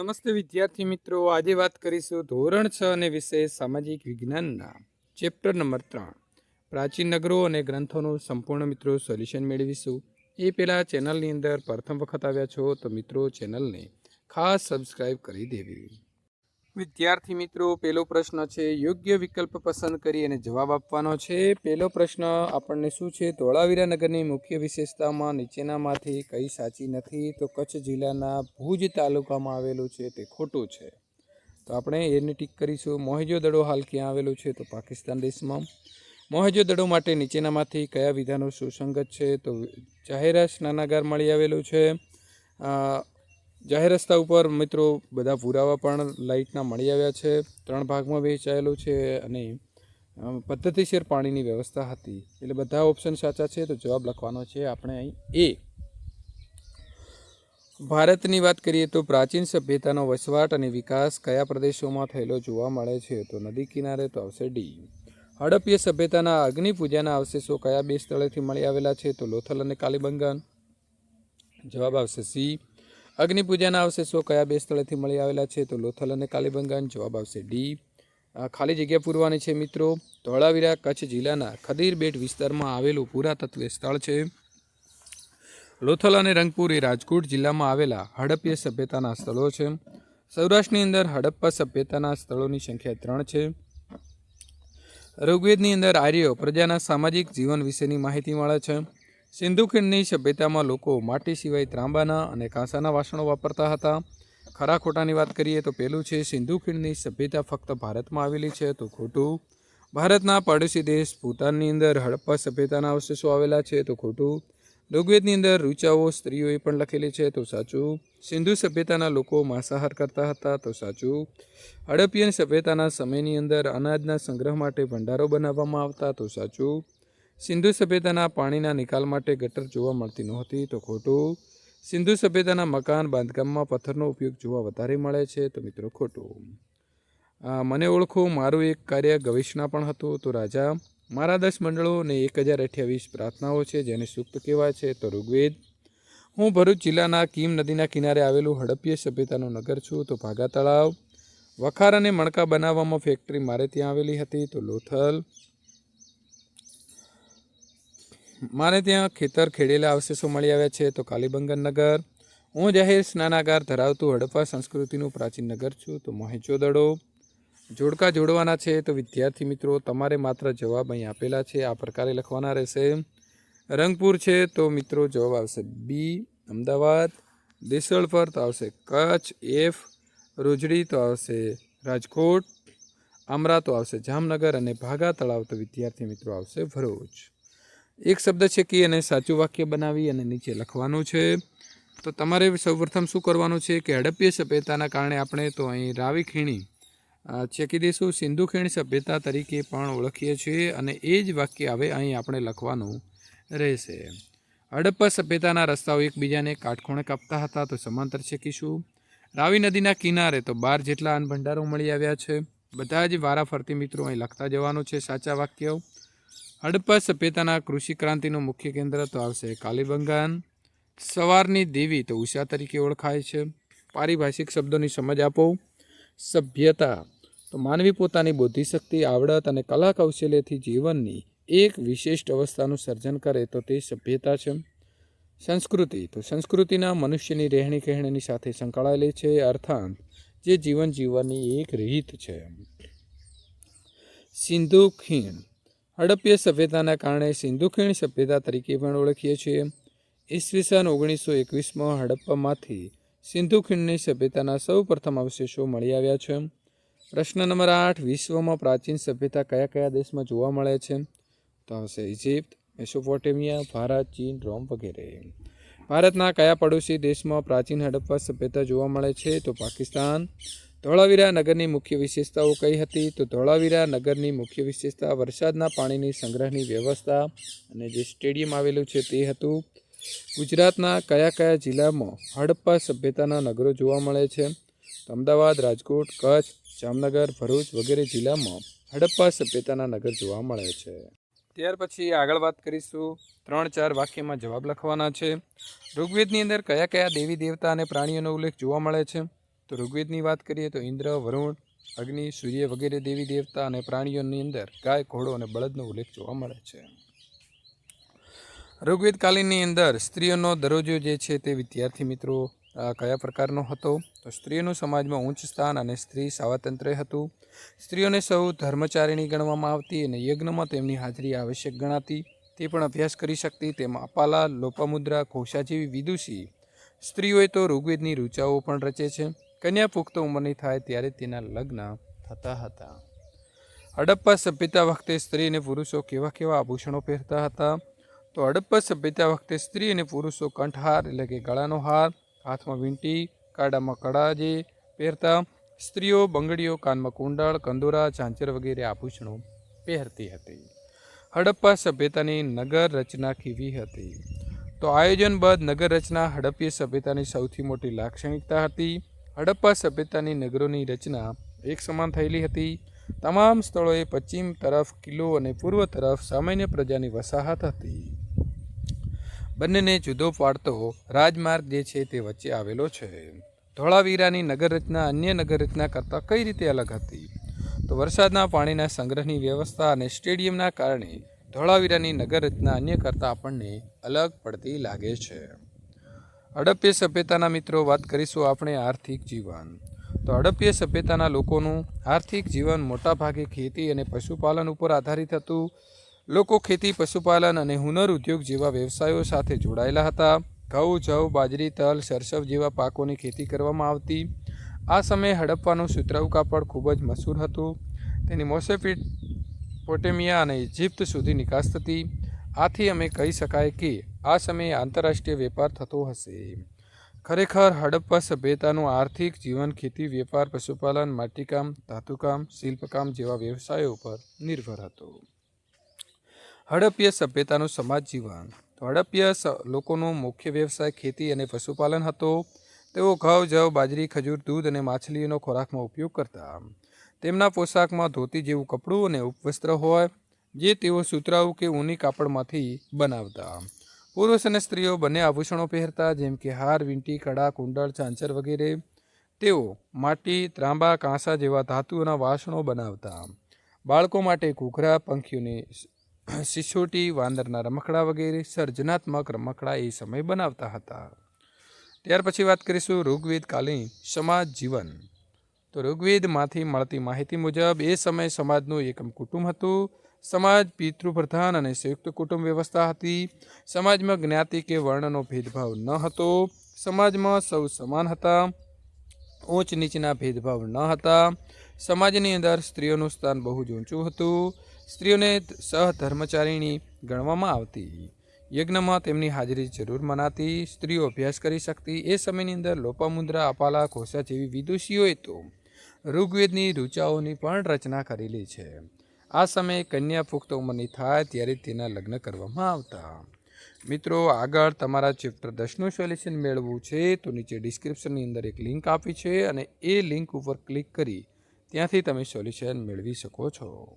નમસ્તે વિદ્યાર્થી મિત્રો. આજે વાત કરીશું ધોરણ છ અને વિષય સામાજિક વિજ્ઞાનના. ચેપ્ટર નંબર ત્રણ. પ્રાચીન નગરો અને ગ્રંથોનું સંપૂર્ણ મિત્રો સોલ્યુશન મેળવીશું. એ પહેલાં ચેનલની અંદર પ્રથમ વખત આવ્યા છો તો મિત્રો ચેનલને ખાસ સબસ્ક્રાઈબ કરી દેવી. વિદ્યાર્થી મિત્રો, પહેલો પ્રશ્ન છે, યોગ્ય વિકલ્પ પસંદ કરી અને જવાબ આપવાનો છે. પહેલો પ્રશ્ન આપણને શું છે? ધોળાવીરા નગરની મુખ્ય વિશેષતામાં નીચેનામાંથી કઈ સાચી નથી? તો કચ્છ જિલ્લાના ભુજ તાલુકામાં આવેલું છે તે ખોટું છે. તો આપણે એને ટીક કરીશું. મોહેજો દડો હાલ ક્યાં આવેલું છે? તો પાકિસ્તાન દેશમાં. મોહેજો દડો માટે નીચેનામાંથી કયા વિધાનો સુસંગત છે? તો જાહેર સ્નાનાગાર મળી આવેલું છે. જાહેર રસ્તા ઉપર મિત્રો બધા પુરાવા પણ લાઇટના મળી આવ્યા છે. ત્રણ ભાગમાં વહેંચાયેલું છે અને પદ્ધતિસર પાણીની વ્યવસ્થા હતી. એટલે બધા ઓપ્શન સાચા છે તો જવાબ લખવાનો છે આપણે અહીં એ. ભારતની વાત કરીએ તો પ્રાચીન સભ્યતાનો વસવાટ અને વિકાસ કયા પ્રદેશોમાં થયેલો જોવા મળે છે તો નદી કિનારે તો આવશે ડી. હડપ્ય સભ્યતાના અગ્નિપૂજાના અવશેષો કયા બે સ્થળેથી મળી આવેલા છે તો લોથલ અને કાલીબંગન? જવાબ આવશે સી. અગ્નિ પૂજાના અવશેષો કયા બે સ્થળેથી મળી આવેલા છે તો લોથલ અને કાલીબંગાન જવાબ આવશે ડી. ખાલી જગ્યા પૂરવાની છે મિત્રો. ધોળાવીરા કચ્છ જિલ્લાના ખદીર બેટ વિસ્તારમાં આવેલું પુરાતત્વ સ્થળ છે. લોથલ અને રંગપુર એ રાજકોટ જિલ્લામાં આવેલા હડપ્ય સભ્યતાના સ્થળો છે. સૌરાષ્ટ્રની અંદર હડપ્પા સભ્યતાના સ્થળોની સંખ્યા ત્રણ છે. ઋગ્વેદની અંદર આર્યો પ્રજાના સામાજિક જીવન વિશેની માહિતી મળે છે. સિંધુ ખીણની સભ્યતામાં લોકો માટી સિવાય ત્રાંબાના અને કાંસાના વાસણો વાપરતા હતા. ખરા ખોટાની વાત કરીએ તો પહેલું છે, સિંધુ ખીણની સભ્યતા ફક્ત ભારતમાં આવેલી છે તો ખોટું. ભારતના પડોશી દેશ ભૂતાનની અંદર હડપ્પા સભ્યતાના અવશેષો આવેલા છે તો ખોટું. ઋગ્વેદની અંદર રૂચાઓ સ્ત્રીઓએ પણ લખેલી છે તો સાચું. સિંધુ સભ્યતાના લોકો માંસાહાર કરતા હતા તો સાચું. હડપ્પિયન સભ્યતાના સમયની અંદર અનાજના સંગ્રહ માટે ભંડારો બનાવવામાં આવતા તો સાચું. સિંધુ સભ્યતાના પાણીના નિકાલ માટે ગટર જોવા મળતી નહોતી તો ખોટું. સિંધુ સભ્યતાના મકાન, બાંધકામમાં પથ્થરનો ઉપયોગ જોવા વધારે મળે છે તો મિત્રો ખોટું. મને ઓળખો, મારું એક કાર્ય ગવેષણા પણ હતું તો રાજા, મારા દસ મંડળો અને એક હજાર અઠ્યાવીસ પ્રાર્થનાઓ છે જેને સૂક્ત કહેવાય છે તો ઋગ્વેદ. હું ભરૂચ જિલ્લાના કીમ નદીના કિનારે આવેલું હડપ્ય સભ્યતાનું નગર છું તો ભાગા તળાવ વખાર અને મણકા બનાવવામાં ફેક્ટરી મારે ત્યાં આવેલી હતી તો લોથલ. મારે ત્યાં ખેતર ખેડેલા અવશેષો મળી આવ્યા છે, તો કાલીબંગન નગર. હું જાહેર સ્નાનાગાર ધરાવતું હડપ્પા સંસ્કૃતિનું પ્રાચીન નગર છું, તો મહેચોદડો. જોડકા જોડવાના છે, તો વિદ્યાર્થી મિત્રો, તમારે માત્ર જવાબ અહીં આપેલા છે, આ પ્રકારે લખવાના રહેશે. રંગપુર છે, તો મિત્રો જવાબ આવશે બી, અમદાવાદ. દેસળ પર તો આવશે કચ્છ, એફ. રોજડી તો આવશે રાજકોટ. આમરા તો આવશે જામનગર અને ભાગા તળાવ તો વિદ્યાર્થી મિત્રો આવશે ભરૂચ. એક શબ્દ છે કે એને સાચું વાક્ય બનાવી અને નીચે લખવાનું છે. તો તમારે સૌપ્રથમ શું કરવાનું છે કે હડપ્ય સભ્યતાના કારણે આપણે તો અહીં રાવી ખીણી ચેકી દઈશું. સિંધુ ખીણ સભ્યતા તરીકે પણ ઓળખીએ છીએ અને એ જ વાક્ય હવે અહીં આપણે લખવાનું રહેશે. હડપ્પા સભ્યતાના રસ્તાઓ એકબીજાને કાટખૂણે કાપતા હતા તો સમાંતર ચેકીશું રાવી નદીના કિનારે તો બાર જેટલા અન્ન ભંડારો મળી આવ્યા છે. બધા જ વારાફરતી મિત્રો અહીં લખતા જવાનું છે સાચા વાક્યો. હડપ્પા સભ્યતાના કૃષિ ક્રાંતિનું મુખ્ય કેન્દ્ર તો આવશે કાલીબંગાન. સવારની દેવી તો ઉષા તરીકે ઓળખાય છે. પારિભાષિક શબ્દોની સમજ આપો. સભ્યતા તો માનવી પોતાની બુદ્ધિશક્તિ આવડત અને કલા કૌશલ્યથી જીવનની એક વિશિષ્ટ અવસ્થાનું સર્જન કરે તો તે સભ્યતા છે. સંસ્કૃતિ તો સંસ્કૃતિના મનુષ્યની રહેણી કહેણીની સાથે સંકળાયેલી છે, અર્થાત જે જીવન જીવવાની એક રીત છે. સિંધુ ખીણ હડપ્ય સભ્યતાના કારણે સિંધુ ખીણ સભ્યતા તરીકે પણ ઓળખીએ છીએ. ઈસવીસન ઓગણીસો એકવીસમાં હડપ્પામાંથી સિંધુ ખીણની સભ્યતાના સૌ પ્રથમ અવશેષો મળી આવ્યા છે. પ્રશ્ન નંબર આઠ, વિશ્વમાં પ્રાચીન સભ્યતા કયા કયા દેશમાં જોવા મળે છે? તો આવશે ઇજિપ્ત મેસોપોટેમિયા, ભારત, ચીન, રોમ વગેરે. ભારતના કયા પડોશી દેશમાં પ્રાચીન હડપ્પા સભ્યતા જોવા મળે છે? તો પાકિસ્તાન ધોળાવીરા નગરની મુખ્ય વિશેષતાઓ કઈ હતી? તો ધોળાવીરા નગરની મુખ્ય વિશેષતા વરસાદના પાણીની સંગ્રહની વ્યવસ્થા અને જે સ્ટેડિયમ આવેલું છે તે હતું. ગુજરાતના કયા કયા જિલ્લામાં હડપ્પા સભ્યતાના નગરો જોવા મળે છે? અમદાવાદ, રાજકોટ, કચ્છ, જામનગર, ભરૂચ વગેરે જિલ્લામાં હડપ્પા સભ્યતાના નગર જોવા મળે છે. ત્યાર પછી આગળ વાત કરીશું. ત્રણ ચાર વાક્યમાં જવાબ લખવાના છે. ઋગ્વેદની અંદર કયા કયા દેવી દેવતા અને પ્રાણીઓનો ઉલ્લેખ જોવા મળે છે? તો ઋગ્વેદની વાત કરીએ તો ઇન્દ્ર, વરુણ, અગ્નિ, સૂર્ય વગેરે દેવી દેવતા અને પ્રાણીઓની અંદર ગાય, ઘોડો અને બળદનો ઉલ્લેખ જોવા મળે છે. ઋગ્વેદ કાલીનની અંદર સ્ત્રીઓનો દરજ્જો જે છે તે વિદ્યાર્થી મિત્રો કયા પ્રકારનો હતો? તો સ્ત્રીઓનું સમાજમાં ઉચ્ચ સ્થાન અને સ્ત્રી સ્વાતંત્ર્ય હતું. સ્ત્રીઓને સૌ ધર્મચારિણી ગણવામાં આવતી અને યજ્ઞમાં તેમની હાજરી આવશ્યક ગણાતી. તે પણ અભ્યાસ કરી શકતી. તેમાં અપાલા, લોપામુદ્રા ઘોષા જેવી વિદુષી સ્ત્રીઓએ તો ઋગ્વેદની રૂચાઓ પણ રચે છે. કન્યા પુખ્ત ઉંમરની થાય ત્યારે તેના લગ્ન થતા હતા. હડપ્પા સભ્યતા વખતે સ્ત્રી અને પુરુષો કેવા કેવા આભૂષણો પહેરતા હતા? તો હડપ્પા સભ્યતા વખતે સ્ત્રી અને પુરુષો કંઠહાર એટલે કે ગળાનો હાર, હાથમાં વીંટી, કાડામાં કડા જે પહેરતા સ્ત્રીઓ બંગડીઓ, કાનમાં કુંડળ, કંદોરા ઝાંચર વગેરે આભૂષણો પહેરતી હતી. હડપ્પા સભ્યતાની નગર રચના કેવી હતી? તો આયોજનબદ્ધ નગર રચના હડપ્પીય સભ્યતાની સૌથી મોટી લાક્ષણિકતા હતી. હડપ્પા સભ્યતાની નગરોની રચના એક સમાન થયેલી હતી. તમામ સ્થળોએ પશ્ચિમ તરફ કિલ્લો અને પૂર્વ તરફ સામાન્ય પ્રજાની વસાહત હતી. બંનેને જુદો પાડતો રાજમાર્ગ જે છે તે વચ્ચે આવેલો છે. ધોળાવીરાની નગર રચના અન્ય નગર રચના કરતાં કઈ રીતે અલગ હતી? તો વરસાદના પાણીના સંગ્રહની વ્યવસ્થા અને સ્ટેડિયમના કારણે ધોળાવીરાની નગર રચના અન્ય કરતાં આપણને અલગ પડતી લાગે છે. હડપ્પીય સભ્યતાના મિત્રો, વાત કરીશું આપણે આર્થિક જીવન. તો હડપ્પીય સભ્યતાના લોકોનું આર્થિક જીવન મોટાભાગે ખેતી અને પશુપાલન ઉપર આધારિત હતું. લોકો ખેતી, પશુપાલન અને હુનર ઉદ્યોગ જેવા વ્યવસાયો સાથે જોડાયેલા હતા. ઘઉં, જવ, બાજરી, તલ, સરસવ જેવા પાકોની ખેતી કરવામાં આવતી. આ સમયે હડપ્પાનું સુતરાઉ કાપડ ખૂબ જ મશહૂર હતું. તેની મોસેપીટ, પોટેમિયા અને ઇજિપ્ત સુધી નિકાસ થતી. આથી અમે કહી શકાય કે આ સમયે આંતરરાષ્ટ્રીય વેપાર થતો હશે. ખરેખર હડપ્પા સભ્યતાનું આર્થિક જીવન, ખેતી, વેપાર, પશુપાલન, માટીકામ, ધાતુકામ, શિલ્પકામ જેવા વ્યવસાયો પર નિર્ભર હતો. હડપ્પીય સભ્યતાનું સમાજ જીવન. તો હડપ્પીય લોકોનો મુખ્ય વ્યવસાય ખેતી અને પશુપાલન હતો. તેઓ ઘઉં, જવ, બાજરી, ખજૂર, દૂધ અને માછલીનો ખોરાકમાં ઉપયોગ કરતા. તેમના પોશાકમાં ધોતી જેવું કપડું અને ઉપવસ્ત્ર હોય, જે તેઓ સુતરાઉ કે ઊની કાપડમાંથી બનાવતા. પુરુષ અને સ્ત્રીઓ બંને આભૂષણો પહેરતા, જેમ કે હાર, વીંટી, કડા, કુંડળ, ચાંચર વગેરે, તેઓ માટી, ત્રાંબા, કાંસા જેવા ધાતુઓના વાસણો બનાવતા. બાળકો માટે ઘૂઘરા, પંખીઓની સિસોટી, વાંદરના રમકડા વગેરે સર્જનાત્મક રમકડા એ સમય બનાવતા હતા. ત્યાર પછી વાત કરીશું ઋગ્વેદ કાલીન સમાજ જીવન. તો ઋગ્વેદમાંથી મળતી માહિતી મુજબ, એ સમયે સમાજનું એકમ કુટુંબ હતું. સમાજ, પિતૃપ્રધાન અને સંયુક્ત કુટુંબ વ્યવસ્થા હતી. સમાજમાં જ્ઞાતિ કે વર્ણનો ભેદભાવ ન હતો. સમાજમાં સૌ સમાન હતા. ઊંચ નીચના ભેદભાવ ન હતા. સમાજની અંદર સ્ત્રીઓનું સ્થાન બહુ જ ઊંચું હતું. સ્ત્રીઓને સહધર્મચારિણી ગણવામાં આવતી. યજ્ઞમાં તેમની હાજરી જરૂર મનાતી. સ્ત્રીઓ અભ્યાસ કરી શકતી. એ સમયની અંદર લોપામુદ્રા, અપાલા ઘોષા જેવી વિદુષીઓએ તો ઋગ્વેદની ઋચાઓની પણ રચના કરેલી છે. આ સમયે કન્યા પુખ્ત ઉંમરની થાય ત્યારે તેના લગ્ન કરવામાં આવતા. મિત્રો, આગળ તમારા ચેપ્ટર દસનું સોલ્યુશન મેળવવું છે તો નીચે ડિસ્ક્રિપ્શનની અંદર એક લિંક આપી છે અને એ લિંક ઉપર ક્લિક કરી ત્યાંથી તમે સોલ્યુશન મેળવી શકો છો.